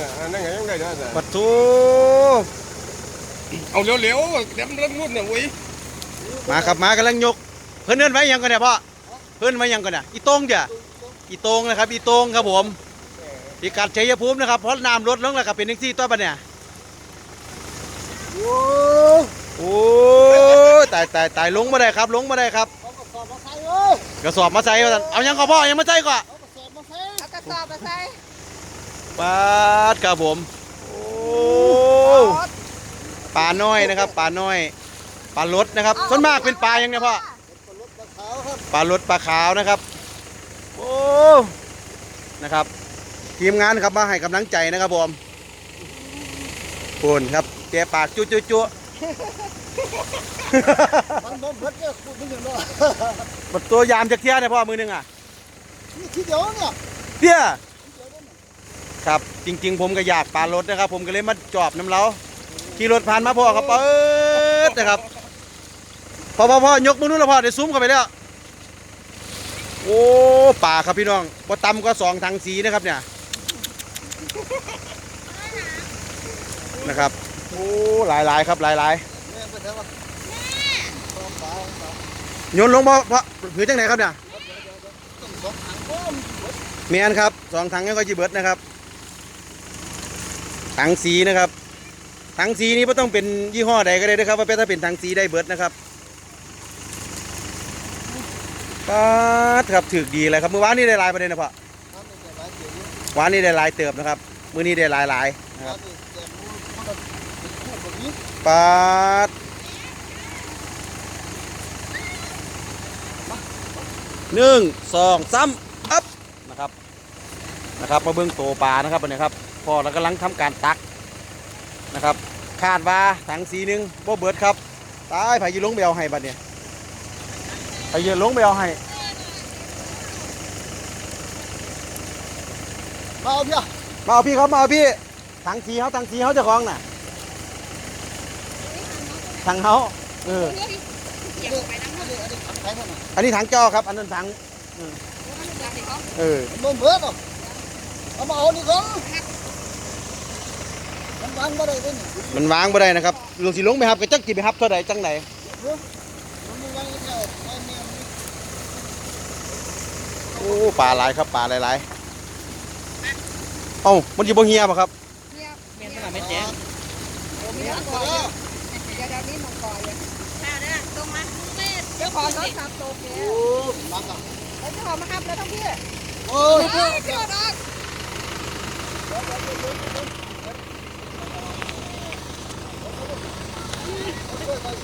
น่ะอันนั่นไงยังได้เด้อปัดทูเอาเร็วๆเดี๋ยวมันเริ่มงุดน่ะอุ้ยมาครับมากำลังยก เพิ่นเอิ้นไว้หยังกันเนี่ยพ่อเพิ่นไว้หยังกันเนี่ยอีโต้งจ้ะอีโต้งนะครับอีโต้งครับผมพิกัดชัยภูมินะครับเพราะน้ำลดลงแล้วก็เป็นจังซี่ตัวบัดเนี่ยโอ้โอ้ยตายตายตายลงมาได้ครับลงมาได้ครับเขาก็สอบมาใส่เอ้ยกระสอบมาใส่ว่าซั่นเอาหยังก็พ่อยังมาใส่ก็เขาก็สอบมาใส่เอากระสอบมาใส่ ปาดครับผม โอ้ปลาน้อยนะครับปลาน้อยปลาลดนะครับส่วนมากเป็นปลาหยังเนี่ยพ่อเป็นรถกระขาวครับปลาลดปลาขาวนะครับ โอ้นะครับ ทีมงานครับมาให้กำลังใจนะครับผมคุณครับแกปากจุ๊จุ๊จุ๊มันบ่เบิดเนี่ยคุณไม่เห็นหรอกบัดตัวยามจากเที่ยเนี่ยพ่อมือหนึงอะนี่ทีเดียวเนี่ยเที่ย ครับ จริง ๆ ผมก็อยากปลารถนะครับ ผมก็เลยมาจอบน้ำเล้าขี่รถผ่านมาพ่อครับเปิดนะครับพ่อพ่อพ่อยกมือนู้นแล้วพ่อเดี๋ยวซูมเข้าไปแล้วโอ้ป่าครับพี่น้องบ่ต่ำก็สองทางสีนะครับเนี่ยนะครับโอ้หลายหลายๆครับหลายหลายแม่งเถอะวะสองสาวสาวๆโยนลงบ่พ่อถือจังไหนครับเนี่ยต้องสองถังก้มเมียนครับสองถังยังก็จีเบิร์ดนะครับ ถังสีนะครับ ถังสีนี้ไม่ต้องเป็นยี่ห้อใดก็ได้นะครับ ว่าเป็นถ้าเป็นถังสีได้เบิร์ดนะครับป๊าดครับถือดีเลยครับเมื่อวานนี้ได้ลายประเด็นนะพ่อว่ายเสียอยู่วานนี้ได้ลายเติบนะครับมื้อนี้ได้ลายหลายนะครับป๊าดหนึ่งสองสามอัพนะครับนะครับมาเบิ้องโตปลานะครับอันนี้ครับ พอเรากำลังทำการตักนะครับคาดว่าถังสีหนึ่งบ่เบิดครับตายไผยืนลงไปเอาให้บัดเนี่ยไผยืนลงไปเอาให้มาเอาเพียมาเอาพี่ครับมาเอาพี่ถังสีเขาถังสีเขาเจะคล้าของน่ะถังเขาเออเกี่ยวไปน้ำมันอันนี้อันนี้ถังใครเท่านั้นอันนี้ถังจอครับ อันนั้นถังเออมันบ่เบิดหรอกเอามาเอานี่ก่อนมัน วางบ่ได้เด้นี่มันวางบ่ได้นะครับลงสิลงไปครับก็จักสิไปครับเท่าใดจังไหนมันไม่วางอย่างเดียวไอ้แม่มันโอ้ปลาหลายครับปลาหลายๆเอ้ามันสิบ่เฮียบ่ครับเนี่ยเมียนมันไม่แจ้งมีมังกรเยอะเดี๋ยวเดี๋ยวนี้มังกรเลยมาเด้อตรงมาเจ้าของรถขับโตเกียโอ้วางอะแล้วเจ้าของมาขับแล้วทั้งพี่โอ้ยเฮ้ยเจ้าดอก